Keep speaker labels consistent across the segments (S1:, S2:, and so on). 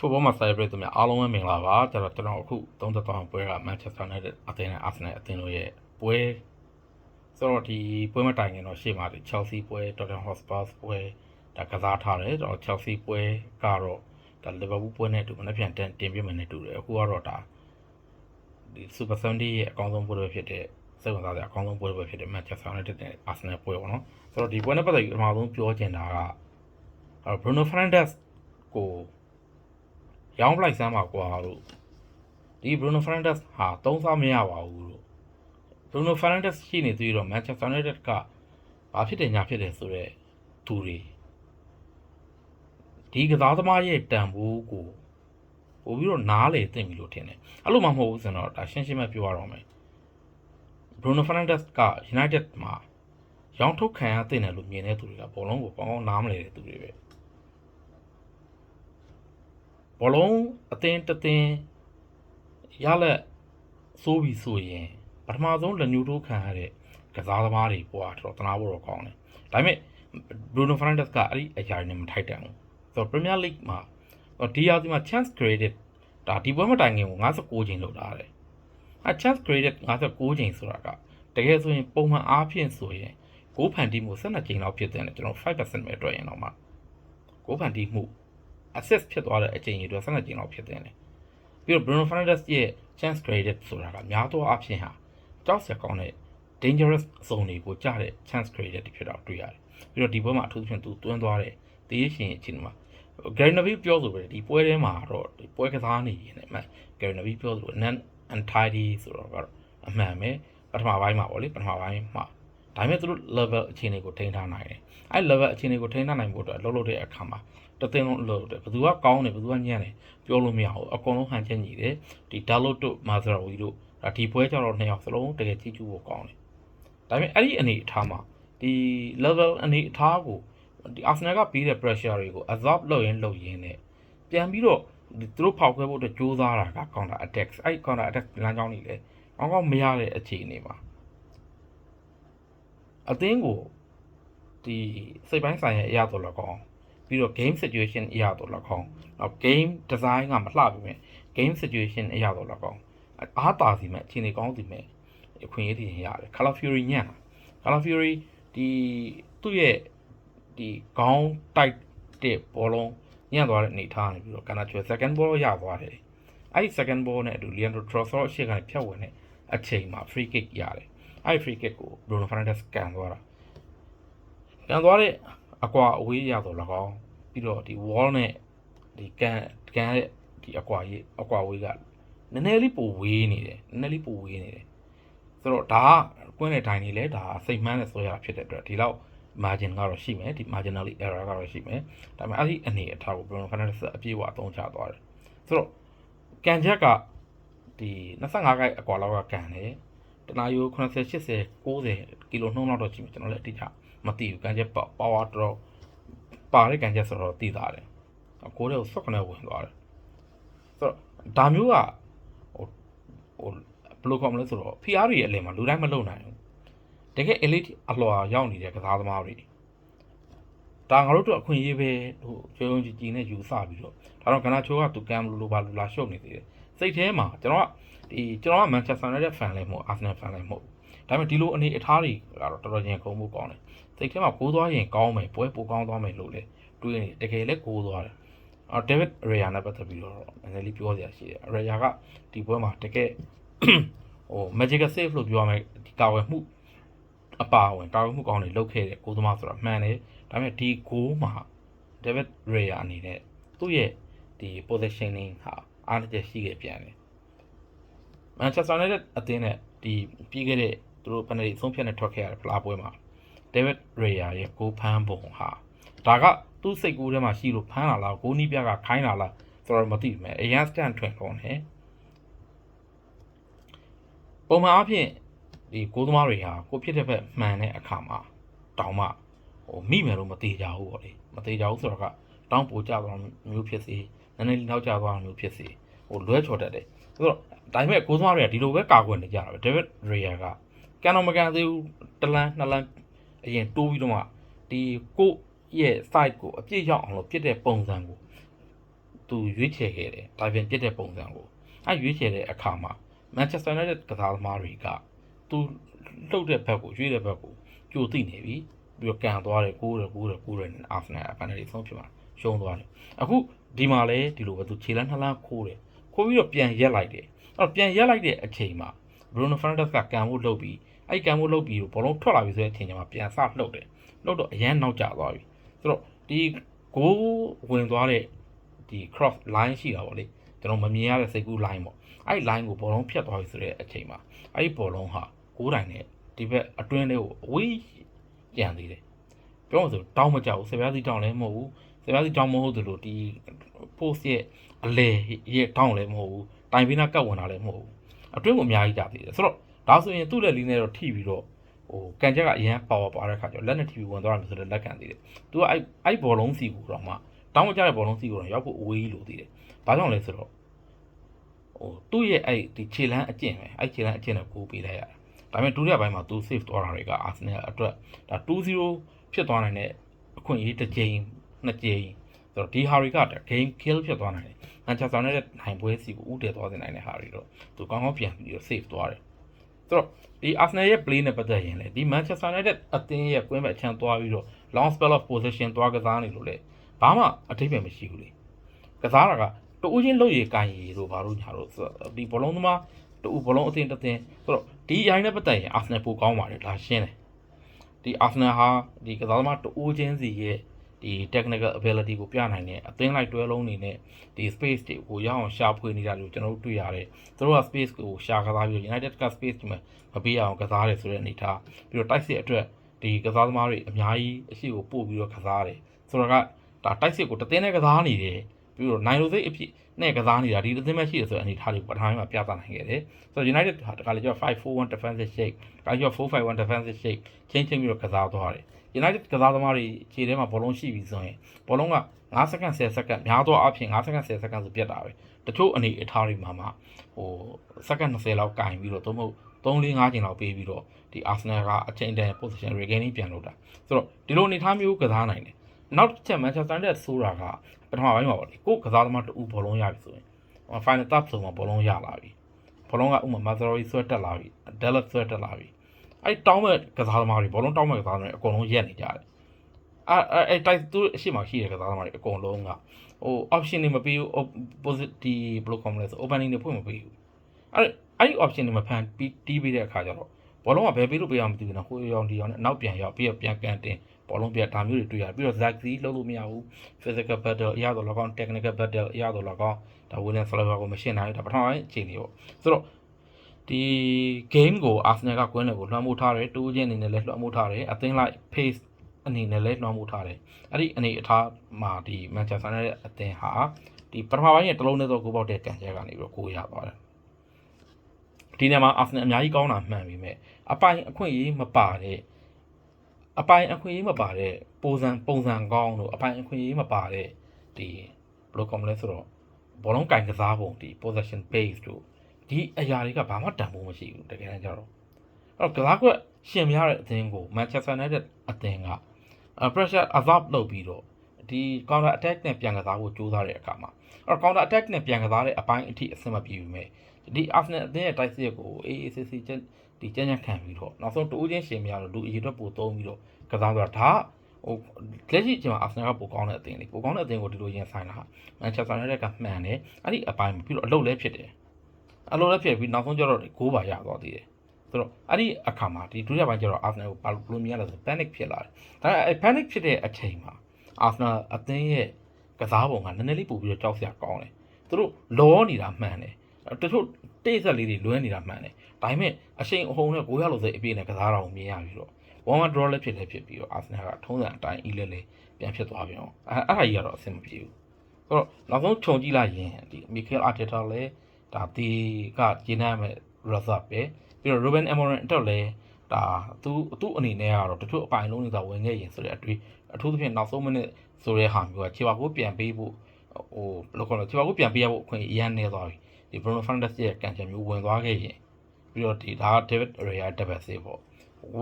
S1: football မှာ celebrate သူများအားလုံးပဲမင်္ဂလာပါကျွန်တော်ကျွန်တော်အခု33ပွဲက Manchester United အသင်းနဲ့ Arsenal အသင်းတို့ရဲ့ပွဲဆိုတော့ဒီပွဲမတိုင်ခင်တော့ရှေ့မှာဒီ Chelsea ပွဲ Tottenham Hotspur ပွဲဒါကစားထားတယ်ကျွန်တော် Chelsea ပွဲကတော့ဒါ Liverpool ပွဲနဲ့အတူမနေ့ပြန်တင်တင်ပြမယ်နဲ့တူတယ်အခုကတော့ဒါဒီ Super Sunday ရဲ့အကောင်းဆုံးပွဲတွေဖြစ်တဲ့စိတ်ဝင်စားစရာအကောင်းဆုံးပွဲတွေဖြစ်တဲ့ Manchester United နဲ့ Arsenal ပွဲပေါ့နော်ဆိုတော့ဒီပွဲနဲ့ပတ်သက်ပြီးအမှားဆုံးပြောချင်တာကအဲ့ Bruno Fernandes ကို ရောင်းပလိုက်စမ်းပါကွာလို့ဒီ Bruno Fernandes ဟာသုံးစားမရပါဘူးလို့ Bruno Fernandes ရှိနေသေးတော့ Manchester United ကဘာဖြစ်တယ်ညာဖြစ်တယ်ဆိုတော့သူတွေဒီကစားသမားရဲ့တန်ဖိုးကိုပို့ပြီးတော့နားလေသိမ့်ပြီလို့ထင်တယ်အဲ့လိုမှမဟုတ်ဘူးဆိုတော့ဒါရှင်းရှင်းပဲပြောရတော့မယ် Bruno Fernandes က United မှာရောင်းထုတ်ခံရတဲ့တယ်လို့မြင်တဲ့သူတွေကဘောလုံးကိုကောင်းကောင်းနားမလည်တဲ့သူတွေပဲ ဘလုံးအသင်းတစ်သင်းရလက်စိုးပြီဆိုရင်ပထမဆုံးလက်ညှိုးထိုးခံရတဲ့ကစားသမားတွေပွားတော့တနာဖို့တော့ကောင်းတယ်ဒါပေမဲ့ Bruno Fernandes ကအဲ့ဒီအရာတွေနဲ့မထိုက်တန်ဘူးဆိုတော့ Premier League မှာဒီရာသီမှာ chance created ဒါဒီပွဲမတိုင်ခင်ကို56ချိန်လောက်ထားတယ်အဲ chance created 56ချိန်ဆိုတာကတကယ်ဆိုရင်ပုံမှန်အားဖြင့်ဆိုရင်ကိုးဖန်တီးမှု12ချိန်လောက်ဖြစ်တဲ့ကျွန်တော်5%ပဲတွေ့ရင်တော့မှကိုးဖန်တီးမှု assist ဖြစ်သွားတဲ့အချိန်ကြီးတွေ12ကြိမ်လောက်ဖြစ်တဲ့တယ်ပြီးတော့ Bruno Fernandes ရဲ့ chance created ဆိုတာကများသောအားဖြင့်ဟာကြောက်စရာကောင်းတဲ့ dangerous zone တွေကိုကြားတဲ့ chance created တွေဖြစ်တော့တွေ့ရတယ်ပြီးတော့ဒီဘက်မှာအထူးသဖြင့်သူတွန်းသွားတဲ့တည်ရရှင်အချိန်မှာ Gary Neville ပြောဆိုပဲဒီပွဲထဲမှာတော့ဒီပွဲကစားနေရင်လည်း Gary Neville ပြောဆို non untidy ဆိုတော့ကတော့အမှန်ပဲပထမပိုင်းမှာပေါ့လေပထမပိုင်းမှာဒါပေမဲ့သူတို့ level အခြေအနေကိုထိန်းထားနိုင်တယ်အဲ level အခြေအနေကိုထိန်းထားနိုင်ဖို့အတွက်လှုပ်လှုပ်တဲ့အခါမှာ တသိန်းလုံးအလုပ်တယ်ဘယ်သူကကောင်းတယ်ဘယ်သူကညံ့တယ်ပြောလို့မရဘူးအကုန်လုံးဟန်ချက်ညီတယ်ဒီဒါလုတ်တို့မာဇရာဝီတို့ဒါဒီပွဲကြတော့နှစ်ယောက်စလုံးတကယ်ကြည့်ကြည့်ဖို့ကောင်းတယ်ဒါပေမဲ့အဲ့ဒီအနေအထားမှာဒီ level အနေအထားကိုဒီ Arsenal ကပြီးတဲ့ pressure တွေကို absorb လုပ်ရင်လုပ်ရင်းနဲ့ပြန်ပြီးတော့ဒီသူတို့ဖောက်ခွဲဖို့အတွက်ကြိုးစားတာက counter attack အဲ့ counter attack လမ်းကြောင်းတွေလည်းကောင်းကောင်းမရတဲ့အခြေအနေမှာအသင်းကိုဒီစိတ်ပိုင်းဆိုင်ရာအရာတော်လည်းကောင်း ပြီးတော့ game situation အရာတော့လောက်ကောင်းနောက် game design ကမလှပြီမဲ့ game situation အရာတော့လောက်ကောင်းအားတာစီမဲ့အချိန်တွေကောင်းစီမဲ့အခွင့်အရေးတွေရတယ် Color Fury ညံ့တာ Color Fury ဒီသူ့ရဲ့ဒီခေါင်းတိုက်တဲ့ဘောလုံးညံ့သွားတဲ့အနေထားနေပြီးတော့ကနာချွေ second ball ရသွားတယ်အဲ့ဒီ second ball နဲ့အတူ Leandro Trossard အရှိကနေဖြတ်ဝင်တဲ့အချိန်မှာ free kick ရတယ်အဲ့ဒီ free kick ကို Bruno Fernandes ကန်သွားတာကန်သွားတဲ့ အကွာအဝေးရတော့၎င်းပြီးတော့ဒီ wall နဲ့ဒီကန်ကန်ရဲ့ဒီအကွာကြီးအကွာဝေးကနည်းနည်းလေးပိုဝေးနေတယ်နည်းနည်းလေးပိုဝေးနေတယ်ဆိုတော့ဒါကကွင်းတဲ့တိုင်းနေလဲဒါစိတ်မှန်းနဲ့ဆွဲရတာဖြစ်တဲ့အတွက်ဒီလောက် margin ကတော့ရှိမယ်ဒီ marginally error ကတော့ရှိမယ်ဒါပေမဲ့အဲ့ဒီအနေအထားကို Bruno Fernandes အပြည့်အဝအသုံးချသွားတယ်ဆိုတော့ကန်ချက်ကဒီ25ခိုက်အကွာလောက်ကကန်တယ် တနာယူ80 80 90ကီလိုနှုန်းလောက်တော့ရှိမယ်ကျွန်တော်လည်းအတိအကျမသိဘူးကန်ချက် power drop ပါတဲ့ကန်ချက်ဆိုတော့တည်သားတယ်အကိုတွေကိုဆော့ကနေဝင်သွားတယ်ဆိုတော့ဒါမျိုးကဟိုဟိုဘယ်လိုခေါ်မလဲဆိုတော့ PR တွေရဲ့အလယ်မှာလူတိုင်းမလုံနိုင်ဘူးတကယ် elite အလွှာရောက်နေတဲ့ကစားသမားတွေဒါငါတို့တို့အခွင့်အရေးပဲဟိုကျွေးုံကြည်ကြည်နဲ့ယူဆပြီးတော့ဒါတော့ကနာချိုးကသူကမ်လူလိုပါလူလာရှုပ်နေသေးတယ် စိတ်ထဲမှာကျွန်တော်ကဒီကျွန်တော်က Manchester United fan လည်းမဟုတ် Arsenal fan လည်းမဟုတ်ဒါပေမဲ့ဒီလိုအနေအထားတွေကတော့တော်တော်ချင်းခုံမှုကောင်းတယ်စိတ်ထဲမှာကိုးသွားရင်ကောင်းမယ်ပွဲပိုကောင်းသွားမယ်လို့လေတွေးနေတကယ်လည်းကိုးသွားတယ်အော်ဒေးဗစ်ရေယာနဲ့ပတ်သက်ပြီးတော့နည်းနည်းလေးပြောစရာရှိတယ်ရေယာကဒီပွဲမှာတကယ်ဟို magical save လို့ပြောရမယ်ဒီကာဝယ်မှုအပါဝင်ကာဝယ်မှုကောင်းတွေလုပ်ခဲ့တဲ့ကိုသမားဆိုတော့မှန်တယ်ဒါပေမဲ့ဒီဂိုးမှာဒေးဗစ်ရေယာအနေနဲ့သူ့ရဲ့ဒီ positioning ဟာ အားနည်းချက်ရှိခဲ့ပြန်တယ် Manchester United အသင်းနဲ့ဒီပြီးခဲ့တဲ့သူတို့ penalty ဆုံးဖြတ်နဲ့ထွက်ခဲ့ရတဲ့ဖလားပွဲမှာ David Raya ရဲ့ဂိုးဖမ်းပုံဟာဒါကသူ့စိတ်ကူးထဲမှာရှိလို့ဖမ်းလာလားဂိုးနီးပြကခိုင်းလာလားဆိုတော့မသိဘူးမယ်အရန်စတန်ထွင်ကုန်တယ်ပုံမှန်အားဖြင့်ဒီဂိုးသမားတွေဟာကိုဖြစ်တဲ့ဘက်မှန်တဲ့အခါမှာတောင်မှဟိုမိမယ်လို့မသေးကြဘူးပေါ့လေမသေးကြဘူးဆိုတော့ကတောင်းပိုကြသွားမျိုးဖြစ်စီ နည်းနည်းလေးနောက်ကျသွားမျိုးဖြစ်စီဟိုလွဲချော်တတ်တယ်ဆိုတော့ဒါပေမဲ့ဂိုးသမားတွေကဒီလိုပဲကာကွယ်နေကြတာပဲ David Raya ကကန်တော်မကန်သေးဘူးတလန်းနှစ်လန်းအရင်တိုးပြီးတော့မှဒီကိုရဲ့ site ကိုအပြည့်ရောက်အောင်လို့ဖြစ်တဲ့ပုံစံကိုဒသူရွေးချယ်ခဲ့တယ်ဒါပြင်ပြစ်တဲ့ပုံစံကိုအဲရွေးချယ်တဲ့အခါမှာ Manchester United ကစားသမားတွေကသူလှုပ်တဲ့ဘက်ကိုရွေးတဲ့ဘက်ကိုကြိုသိနေပြီပြီးတော့ကန်သွားတယ်ကိုးတယ်ကိုးတယ်ကိုးတယ်နဲ့အာဆနယ်အပန်နယ်ဆုံးဖြစ်မှာရှုံးသွားတယ်အခု ဒီမှာလည်းဒီလိုပဲသူခြေလမ်းနှလန်းခိုးတယ်ခိုးပြီးတော့ပြန်ရက်လိုက်တယ်အဲ့တော့ပြန်ရက်လိုက်တဲ့အချိန်မှာ Bruno Fernandes ကကန်ဖို့လှုပ်ပြီးအဲ့ကန်ဖို့လှုပ်ပြီးတော့ဘောလုံးထွက်လာပြီဆိုတဲ့အချိန်ကျမှပြန်ဆလှုပ်တယ်လှုပ်တော့အရန်နောက်ကျသွားပြီဆိုတော့ဒီဂိုးဝင်သွားတဲ့ဒီ cross line ရှိတာပေါ့လေကျွန်တော်မမြင်ရတဲ့စိတ်ကူး line ပေါ့အဲ့ line ကိုဘောလုံးဖြတ်သွားပြီဆိုတဲ့အချိန်မှာအဲ့ဒီဘောလုံးဟာဂိုးတိုင်နဲ့ဒီဘက်အတွင်းလေးကိုအဝေးကျန်သေးတယ်ပြောလို့ဆိုတောင်းမကြောက်ဘူးဆယ်ပြားစီတောင်းလည်းမဟုတ်ဘူး ဆယ်ပြားစီတောင်းမဟုတ်သလိုဒီ post ရဲ့အလဲရဲ့တောင်းလည်းမဟုတ်ဘူးတိုင်ပေးနာကတ်ဝင်တာလည်းမဟုတ်ဘူးအတွင်းကိုအများကြီးကြသေးတယ်ဆိုတော့ဒါဆိုရင်သူ့လက်လေးနဲ့တော့ထိပြီးတော့ဟိုကန်ချက်ကအရင် power ပါတဲ့ခါကျတော့လက်နဲ့ထိပြီးဝင်သွားတယ်ဆိုတော့လက်ကန်သေးတယ်သူကအဲ့အဲ့ဘောလုံးစီကိုတော့မှတောင်းမကြတဲ့ဘောလုံးစီကိုတော့ရောက်ဖို့အဝေးကြီးလို့သေးတယ်ဘာကြောင့်လဲဆိုတော့ဟိုသူ့ရဲ့အဲ့ဒီခြေလမ်းအကျင့်ပဲအဲ့ခြေလမ်းအကျင့်နဲ့ကိုပေးလိုက်ရတာဒါပေမဲ့ဒုတိယပိုင်းမှာသူ save သွားတာတွေကအာဆင်နယ်အတွက်ဒါ2-0ဖြစ်သွားနိုင်တဲ့အခွင့်အရေးတစ်ကြိမ် နှစ်ကြိမ်ဆိုတော့ဒီဟာတွေက game kill ဖြစ်သွားနိုင်တယ်မန်ချက်စတာနဲ့နိုင်ပွဲစီကိုဥတည်သွားစေနိုင်တဲ့ဟာတွေတော့သူကောင်းကောင်းပြန်ပြီးတော့ save သွားတယ်ဆိုတော့ဒီ Arsenal ရဲ့ play နဲ့ပတ်သက်ရင်လေဒီ Manchester United အသင်းရဲ့ကွင်းဘက်ချမ်းသွားပြီးတော့ long spell of possession သွားကစားနေလို့လေဘာမှအထိပ္ပယ်မရှိဘူးလေကစားတာကတူးချင်းလုတ်ရီကန်ရီတို့ဘာလို့ညာတို့ဆိုတော့ဒီဘောလုံးသမားတူဘောလုံးအသင်းတစ်သင်းဆိုတော့ဒီအရင်နဲ့ပတ်သက်ရင် Arsenal ပိုကောင်းပါတယ်ဒါရှင်းတယ်ဒီ Arsenal ဟာဒီကစားသမားတူးချင်းစီရဲ့ ဒီ technical ability ကိုပြနိုင်တဲ့အသင်းလိုက်တွဲလုံးနေနဲ့ဒီ space တွေကိုရအောင်ရှာဖွေနေတာလို့ကျွန်တော်တို့တွေ့ရတယ်။သူတို့က space ကိုရှာကစားပြီး United က space ဒီမှာမပေးအောင်ကစားတယ်ဆိုတဲ့အနေထားပြီးတော့တိုက်စစ်အတွက်ဒီကစားသမားတွေအများကြီးအရှိကိုပို့ပြီးတော့ကစားတယ်။ဆိုတော့ကဒါတိုက်စစ်ကိုတသင်းနဲ့ကစားနေတယ်ပြီးတော့နိုင်လို့စိတ်အဖြစ်နဲ့ကစားနေတာဒီတသင်းပဲရှိတယ်ဆိုတဲ့အနေထားလေးပထမပိုင်းမှာပြသနိုင်ခဲ့တယ်။ဆိုတော့ United ဟာတခါလေကျတော့5-4-1 defensive shape တခါကျတော့4-5-1 defensive shape ချင်းချင်းပြီးတော့ကစားသွားတယ်။ United ကစားသမားတွေခြေထဲမှာဘောလုံးရှိပြီဆိုရင်ဘောလုံးက9စက္ကန့်10စက္ကန့်များသောအားဖြင့်9စက္ကန့်10စက္ကန့်ဆိုပြတ်တာပဲတချို့အနေအထားတွေမှာမှဟိုစက္ကန့်20လောက်ကင်ပြီးတော့သို့မဟုတ်3 4 5ချိန်လောက်ပေးပြီးတော့ဒီ Arsenal ကအချိန်တန် position regaining ပြန်လုပ်တာဆိုတော့ဒီလိုအနေအထားမျိုးကစားနိုင်တယ်နောက်တစ်ချက် Manchester United ဆိုတာကပထမပိုင်းမှာပေါ့လေကိုကစားသမားတူဘောလုံးရပြီဆိုရင် final third ဆိုမှာဘောလုံးရလာပြီဘောလုံးကဥမာ Mazraoui ဆွဲတက်လာပြီ Dallas ဆွဲတက်လာပြီ အဲ့တောင်းမဲ့ကစားသမားတွေဘောလုံးတောင်းမဲ့ကစားသမားတွေအကုန်လုံးရက်နေကြတယ်အဲ့အဲ့တိုက်သူအရှိမရှိတဲ့ကစားသမားတွေအကုန်လုံးကဟို option တွေမပေးဘူး opposite ဒီဘယ်လိုခေါ်မလဲဆို opening တွေဖွင့်မပေးဘူးအဲ့အဲ့ဒီ option တွေမဖန်ပြီးတီးပေးတဲ့အခါကျတော့ဘောလုံးကဘယ်ပေးလို့ပေးအောင်မသိဘူးနော်ဟိုရောင်ဒီရောင်နဲ့နောက်ပြန်ရောက်ပြီးတော့ပြန်ကန်တင်ဘောလုံးပြဒါမျိုးတွေတွေ့ရတယ်ပြီးတော့ Zaxi လုံးလို့မရဘူး physical battle အရတော့လောက်အောင် technical battle အရတော့လောက်အောင်ဒါ William Saliba ကိုမရှင်းနိုင်ဘူးဒါပထမပိုင်းအခြေအနေပေါ့ဆိုတော့ ဒီ game ကို Arsenal ကကွင်းလေကိုလွှမ်းမိုးထားတယ်တူးချင်းအနေနဲ့လည်းလွှမ်းမိုးထားတယ်အသင်းလိုက် pace အနေနဲ့လည်းလွှမ်းမိုးထားတယ်အဲ့ဒီအနေအထားမှာဒီ Manchester United အသင်းဟာဒီပထမပိုင်းရဲ့တလုံးနဲ့တော့ကိုပေါက်တဲ့ကန်ချက်ကနေပြီးတော့ကိုရသွားတယ်ဒီနေရာမှာ Arsenal အများကြီးကောင်းတာမှန်ပြီမဲ့အပိုင်အခွင့်အရေးမပါတဲ့အပိုင်အခွင့်အရေးမပါတဲ့ပုံစံပုံစံကောင်းတို့အပိုင်အခွင့်အရေးမပါတဲ့ဒီဘယ်လိုကောင်းမလဲဆိုတော့ဘောလုံးကင်ကစားပုံဒီ possession base တို့ ဒီအရာတွေကဘာမှတန်ဖိုးမရှိဘူးတကယ်တမ်းကျတော့အဲ့တော့ကစားကွက်ရှင်များတဲ့အသင်းကို Manchester United အသင်းက pressure absorb လုပ်ပြီးတော့ဒီ counter attack နဲ့ပြန်ကစားဖို့ကြိုးစားတဲ့အခါမှာအဲ့တော့ counter attack နဲ့ပြန်ကစားတဲ့အပိုင်းအထိအဆင်မပြေဘူးမဲ့ဒီ Arsenal အသင်းရဲ့တိုက်စစ်ကို AACC ချက်ဒီကြမ်းကြမ်းခံပြီးတော့နောက်ဆုံးတိုးချင်းရှင်များတော့လူအရေးအတွက်ပိုသုံးပြီးတော့ကစားသွားတာဒါဟိုလက်ရှိအချိန်မှာ Arsenal ကပိုကောင်းတဲ့အသင်းလေးပိုကောင်းတဲ့အသင်းကိုဒီလိုရင်ဆိုင်တာ Manchester United ကမှန်တယ်အဲ့ဒီအပိုင်းပြီးတော့အလုပ်လည်းဖြစ်တယ် အလုပ်လည်းဖြစ်ပြီးနောက်ဆုံးကျတော့ဂိုးပါရသွားသေးတယ်ဆိုတော့အဲ့ဒီအခါမှာဒီဒုတိယပိုင်းကျတော့ Arsenal ကိုဘာလို့မြင်ရလဲဆို panic ဖြစ်လာတယ်ဒါပေမဲ့ panic ဖြစ်တဲ့အချိန်မှာ Arsenal အသင်းရဲ့ကစားပုံကနည်းနည်းလေးပို့ပြီးတော့ကြောက်စရာကောင်းတယ်သူတို့လောနေတာမှန်တယ်တချို့တိတ်ဆက်လေးတွေလွဲနေတာမှန်တယ်ဒါပေမဲ့အချိန်အဟုန်နဲ့ကိုရလို့စိတ်အပြည့်နဲ့ကစားတာကိုမြင်ရပြီးတော့1-1 draw လည်းဖြစ်လည်းဖြစ်ပြီးတော့ Arsenal ကထုံးစံအတိုင်း e လဲလဲပြန်ဖြစ်သွားပြန်အောင်အဲအဲ့ဒါကြီးကတော့အဆင်မပြေဘူးဆိုတော့နောက်ဆုံးခြုံကြည့်လိုက်ရင်ဒီ Mikel Arteta လည်း ဒါဒီကကျင်းရမယ် result ပဲပြီးတော့ Ruben Amorim အတွက်လည်းဒါသူသူ့အနေနဲ့ကတော့တချို့အပိုင်လုံးတွေသာဝင်ခဲ့ရင်ဆိုတဲ့အတွေ့အထူးသဖြင့်နောက်ဆုံးမိနစ်ဆိုတဲ့ဟာမျိုးကခြေပါကိုပြန်ပေးဖို့ဟိုဘယ်လိုခေါ်လဲခြေပါကိုပြန်ပေးရဖို့အခွင့်အရေးနေသွားပြီဒီ Bruno Fernandes ရဲ့ကန်ချက်မျိုးဝင်သွားခဲ့ရင်ပြီးတော့ဒီဒါ David Raya တက်ပဲစေပေါ့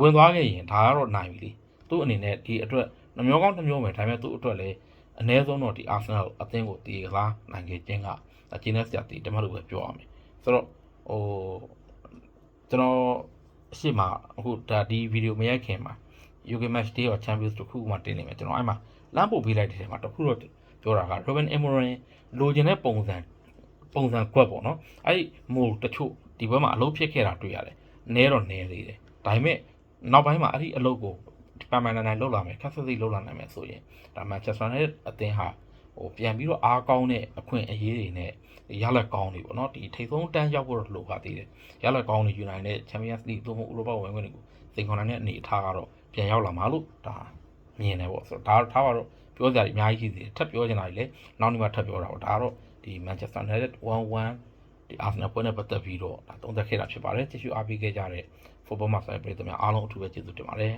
S1: ဝင်သွားခဲ့ရင်ဒါကတော့နိုင်ပြီလေသူ့အနေနဲ့ဒီအတွက်နှမျိုးကောင်းတစ်မျိုးပဲဒါပေမဲ့သူ့အတွက်လည်း အနည်းဆုံးတော့ဒီ Arsenal အသင်းကိုတီးကစားနိုင်ခဲ့ခြင်းကအကျင်းနဲ့စရာတီးတမတ်လို့ပဲပြောရမယ်ဆိုတော့ဟိုကျွန်တော်အရှိမအခုဒါဒီဗီဒီယိုမရိုက်ခင်မှာ UK Match Day or Champions တခုမှတင်နေမယ်ကျွန်တော်အဲ့မှာလမ်းပို့ပေးလိုက်တဲ့ထဲမှာတခုတော့ပြောတာက Robin Amorim လိုချင်တဲ့ပုံစံပုံစံကွက်ပေါ့နော်အဲ့ဒီမို့တချို့ဒီဘက်မှာအလုပ်ဖြစ်ခဲ့တာတွေ့ရတယ်နဲတော့နဲသေးတယ်ဒါပေမဲ့နောက်ပိုင်းမှာအဲ့ဒီအလုပ်ကို ပန်ပန်နိုင်နိုင်လောက်လာမယ်ခက်ဆက်စိတ်လောက်လာနိုင်မယ်ဆိုရင်ဒါမှ Manchester United အသင်းဟာဟိုပြန်ပြီးတော့အားကောင်းတဲ့အခွင့်အရေးတွေနဲ့ရလက်ကောင်းတွေပေါ့နော်ဒီထိပ်ဆုံးတန်းရောက်ဖို့တော့လိုပါသေးတယ်ရလက်ကောင်းတွေယူနိုင်တဲ့ Champions League သို့မဟုတ်ဥရောပဝင်ခွင့်တွေကိုစိန်ခေါ်နိုင်တဲ့အနေအထားကတော့ပြန်ရောက်လာမှာလို့ဒါမြင်တယ်ပေါ့ဆိုတော့ဒါထားပါတော့ပြောကြတယ်အများကြီးရှိသေးတယ်ထပ်ပြောချင်တာကြီးလေနောက်နေ့မှထပ်ပြောတာပေါ့ဒါကတော့ဒီ Manchester United 1-1ဒီ Arsenal ပွဲနဲ့ပတ်သက်ပြီးတော့ဒါသုံးသပ်ခဲ့တာဖြစ်ပါတယ်ကြည့်ရှုအားပေးခဲ့ကြတဲ့ football master ပြည်သူများအားလုံးအထူးပဲကျေးဇူးတင်ပါတယ်